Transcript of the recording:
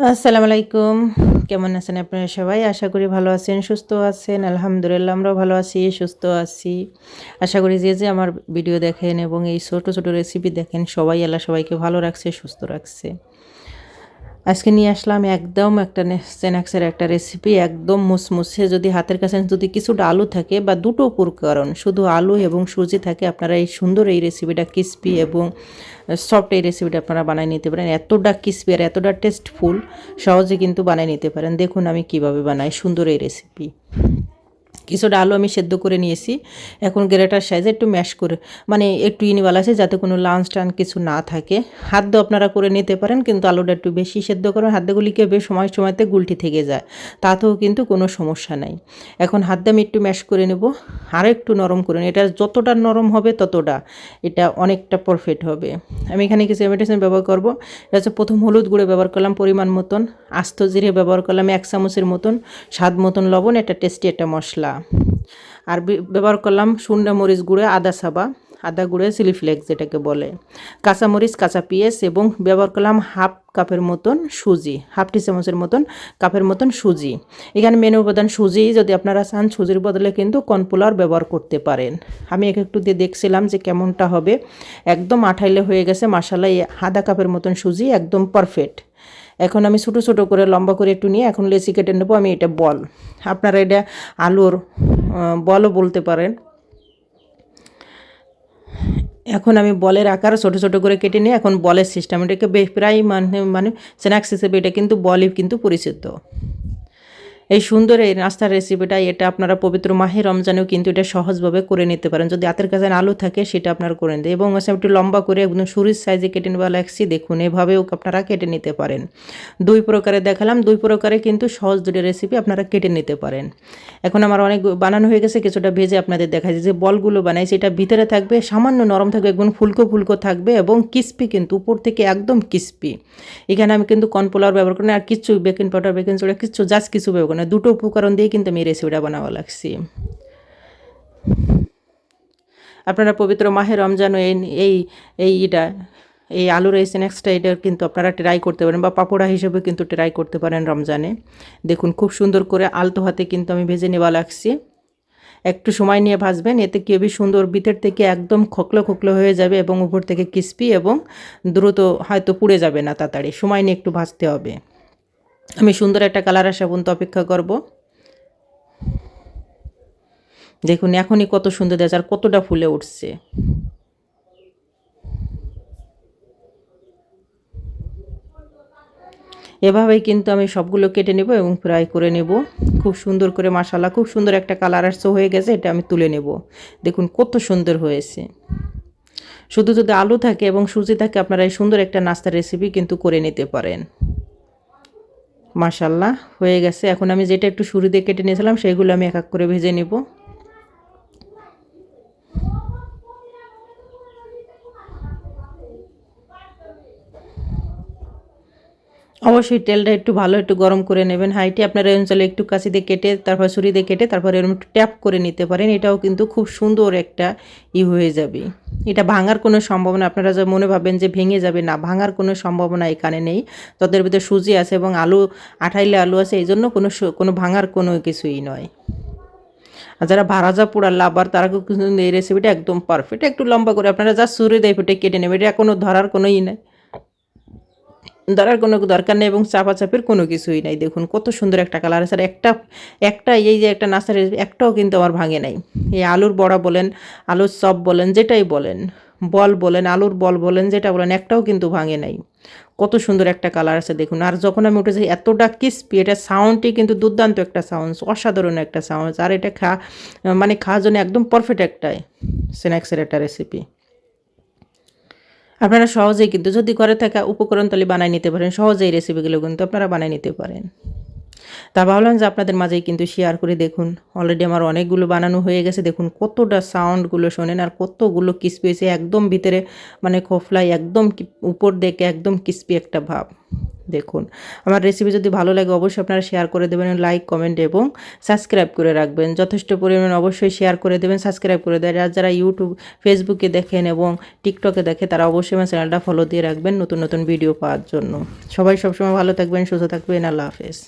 আসসালামু আলাইকুম। কেমন আছেন আপনারা সবাই? আশা করি ভালো আছেন, সুস্থ আছেন। আলহামদুলিল্লাহ, আমরাও ভালো আছি, সুস্থ আছি। আশা করি যে যে আমার ভিডিও দেখেন এবং এই ছোট ছোট রেসিপি দেখেন, সবাই আল্লাহ সবাইকে ভালো রাখছে, সুস্থ রাখছে। আজকে নিয়ে আসলাম একদম একটা স্ন্যাক্সের একটা রেসিপি একদম মুসমুসে। যদি হাতের কাছে যদি কিছুটা আলু থাকে বা দুটো উপকরণ, শুধু আলু এবং সুজি থাকে, আপনারা এই সুন্দর এই রেসিপিটা ক্রিস্পি এবং সফট এই রেসিপিটা আপনারা বানিয়ে নিতে পারেন। এতটা ক্রিস্পি আর এতটা টেস্টফুল সহজে কিন্তু বানিয়ে নিতে পারেন। দেখুন আমি কীভাবে বানাই সুন্দর এই রেসিপি কিছুটা আলু আমি সেদ্ধ করে নিয়েছি। এখন গ্রেটার সাইজে একটু ম্যাশ করে মানে একটু ইনিওয়ালা আছে যাতে কোনো লাঞ্চ টান কিছু না থাকে। হাত দিয়ে আপনারা করে নিতে পারেন, কিন্তু আলুটা একটু বেশি সেদ্ধ করেন হাত দিয়েগুলিকে বেশ সময় সময়তে গুলটি থেকে যায়, তাতেও কিন্তু কোনো সমস্যা নাই। এখন হাত দিয়ে আমি একটু ম্যাশ করে নেব, আরও একটু নরম করে এটা যতটা নরম হবে ততটা এটা অনেকটা পারফেক্ট হবে। আমি এখানে কিছু মেডিসিন ব্যবহার করব, এটা হচ্ছে প্রথম হলুদ গুঁড়ো ব্যবহার করলাম পরিমাণ মতন, আস্ত জিরে ব্যবহার করলাম এক চামচের মতন, স্বাদ মতন লবণ এটা টেস্টি একটা মশলা। আর ব্যবহার করলাম শুন্ডা মরিচ গুঁড়ো, আদা সাবা, আদা গুঁড়ো চিলি ফ্লেক্স যেটাকে বলে। কাঁচা মরিচ, কাঁচা পিঁয়াজ এবং ব্যবহার করলাম হাফ কাপের মতন সুজি হাফ টি চামচের মতন কাপের মতন সুজি। এখানে মেনু উপাদান সুজি, যদি আপনারা চান সুজির বদলে কিন্তু কর্নফ্লাওয়ার ব্যবহার করতে পারেন। আমি এক একটু দিয়ে দেখছিলাম যে কেমনটা হবে। একদম আঠাইলে হয়ে গেছে মশালা আধা কাপের মতন সুজি একদম পারফেক্ট এখন আমি ছোটো ছোটো করে, লম্বা করে একটু নিয়ে এখন লেচি কেটে নেব, আমি এটা বল। আপনারা এটা আলুর বলও বলতে পারেন। এখন আমি বলের আকার ছোটো ছোটো করে কেটে নিয়ে এখন বলের সিস্টেম এটাকে প্রায় মানে মানে স্ন্যাক্স হিসেবে এটা কিন্তু বলই কিন্তু পরিচিত। এই সুন্দর এই নাস্তার রেসিপিটা এটা আপনারা পবিত্র মাহে রমজানেও কিন্তু এটা সহজভাবে করে নিতে পারেন। যদি হাতের কাছে আলু থাকে, সেটা আপনারা করে নিতে এবং একটু লম্বা করে একদম সুরির সাইজে কেটে নেওয়া লাগছি, দেখুন, এভাবেও আপনারা কেটে নিতে পারেন। দুই প্রকারে দেখালাম, দুই প্রকারে কিন্তু সহজ দুটো রেসিপি আপনারা কেটে নিতে পারেন। এখন আমার অনেক বানানো হয়ে গেছে, কিছুটা ভেজে আপনাদের দেখা যায় যে বলগুলো বানাইছে, এটা ভিতরে থাকবে, সামান্য নরম থাকবে, একদম ফুলকো ফুলকো থাকবে এবং কিস্পি কিন্তু, উপর থেকে একদম কিস্পি এখানে আমি কিন্তু কর্নফ্লাওয়ার ব্যবহার করি আর কিছু বেকিং পাউডার বেকিং সোডা কিছু জাস্ট কিছু ব্যবহার না দুটো উপকরণ দিয়ে কিন্তু আমি রেসিপিটা বানাবো লাগছি। আপনারা পবিত্র মাহে রমজান এই এই এই এটা এই আলুর এই স্ন্যাক্সটা এটা কিন্তু আপনারা ট্রাই করতে পারেন বা পাপোড়া হিসেবে কিন্তু ট্রাই করতে পারেন রমজানে। দেখুন খুব সুন্দর করে আলতো হাতে কিন্তু আমি ভেজে নেওয়া লাগছি। একটু সময় নিয়ে ভাজবেন, এতে হবে? সুন্দর ভিতর থেকে একদম খোকলো খোকলো হয়ে যাবে এবং উপর থেকে ক্রিস্পি এবং দ্রুত হয়তো পুড়ে যাবে না তাড়াতাড়ি। সময় নিয়ে একটু ভাজতে হবে। আমি সুন্দর একটা কালার আসা পর্যন্ত অপেক্ষা করব। দেখুন, এখনই কত সুন্দর দেখা আর কতটা ফুলে উঠছে। এভাবেই কিন্তু আমি সবগুলো কেটে নেব এবং ফ্রাই করে নেব। খুব সুন্দর করে মশালা খুব সুন্দর একটা কালার আসছে, হয়ে গেছে, এটা আমি তুলে নেব। দেখুন, কত সুন্দর হয়েছে। শুধু যদি আলু থাকে এবং সুজি থাকে, আপনারা এই সুন্দর একটা নাস্তার রেসিপি কিন্তু করে নিতে পারেন। মাশাল্লাহ হয়ে গেছে। এখন আমি যেটা একটু শুরুতে কেটে নিয়েছিলাম, সেগুলো আমি এক এক করে ভেজে নেব। অবশ্যই তেলটা একটু ভালো একটু গরম করে নেবেন। হাইটি আপনারা অঞ্চলে একটু কাছি দিয়ে কেটে, তারপর ছুরি দিয়ে কেটে, তারপর এরকম একটু ট্যাপ করে নিতে পারেন। এটাও কিন্তু খুব সুন্দর একটা ই হয়ে যাবে। এটা ভাঙার কোনো সম্ভাবনা, আপনারা যা মনে ভাবেন যে ভেঙে যাবে, না, ভাঙার কোনো সম্ভাবনা এখানে নেই। তাদের ভিতরে সুজি আছে এবং আলু, আঠাইলে আলু আছে এই জন্য কোনো কোনো ভাঙার কোনো কিছুই নয়। আর যারা ভাড়াজা পোড়ার লাভার, তারা কিন্তু এই রেসিপিটা একদম পারফেক্ট একটু লম্বা করে আপনারা যা সুরে দেয় ফেটে কেটে নেবে এটা কোনো ধরার কোনো ই নেই। ধরার কোনো দরকার নেই এবং চাপাচাপির কোনো কিছুই নাই। দেখুন, কত সুন্দর একটা কালার আছে। আর একটা একটা এই যে একটা নাস্তার একটাও কিন্তু আমার ভাঙে নাই। এই আলুর বড়া বলেন, আলুর চপ বলেন, যেটাই বলেন, বল বলেন, আলুর বল বলেন, যেটা বলেন, একটাও কিন্তু ভাঙে নাই। কত সুন্দর একটা কালার আছে, দেখুন। আর যখন আমি উঠেছি, এতটা কিসপি এটা সাউন্ডটি কিন্তু দুর্দান্ত একটা সাউন্ড অসাধারণ একটা সাউন্ড আর এটা খা মানে খাওয়ার জন্য একদম পারফেক্ট একটা স্ন্যাক্সের একটা রেসিপি আপনারা সহজেই কিন্তু যদি ঘরে থাকা উপকরণ বানায় বানাই নিতে পারেন, সহজেই রেসিপিগুলো কিন্তু আপনারা বানাই নিতে পারেন। তা ভাবলাম যে আপনাদের মাঝেই কিন্তু শেয়ার করে দেখুন। অলরেডি আমার অনেকগুলো বানানো হয়ে গেছে। দেখুন কতটা সাউন্ডগুলো শোনেন আর কতগুলো কিস্পি হয়েছে। একদম ভিতরে মানে খোফলাই একদম উপর দেখে একদম কিস্পি একটা ভাব। দেখুন, আমার রেসিপি যদি ভালো লাগে অবশ্যই আপনারা শেয়ার করে দেবেন লাইক কমেন্ট এবং সাবস্ক্রাইব করে রাখবেন। যথেষ্ট পরিমাণ অবশ্যই শেয়ার করে দেবেন সাবস্ক্রাইব করে দেবেন। আর যারা ইউটিউব ফেসবুকে দেখেন এবং টিকটকে দেখে, তারা অবশ্যই আমার চ্যানেলটা ফলো দিয়ে রাখবেন নতুন নতুন ভিডিও পাওয়ার জন্য। সবাই সবসময় ভালো থাকবেন, সুস্থ থাকবেন। আল্লাহ হাফেজ।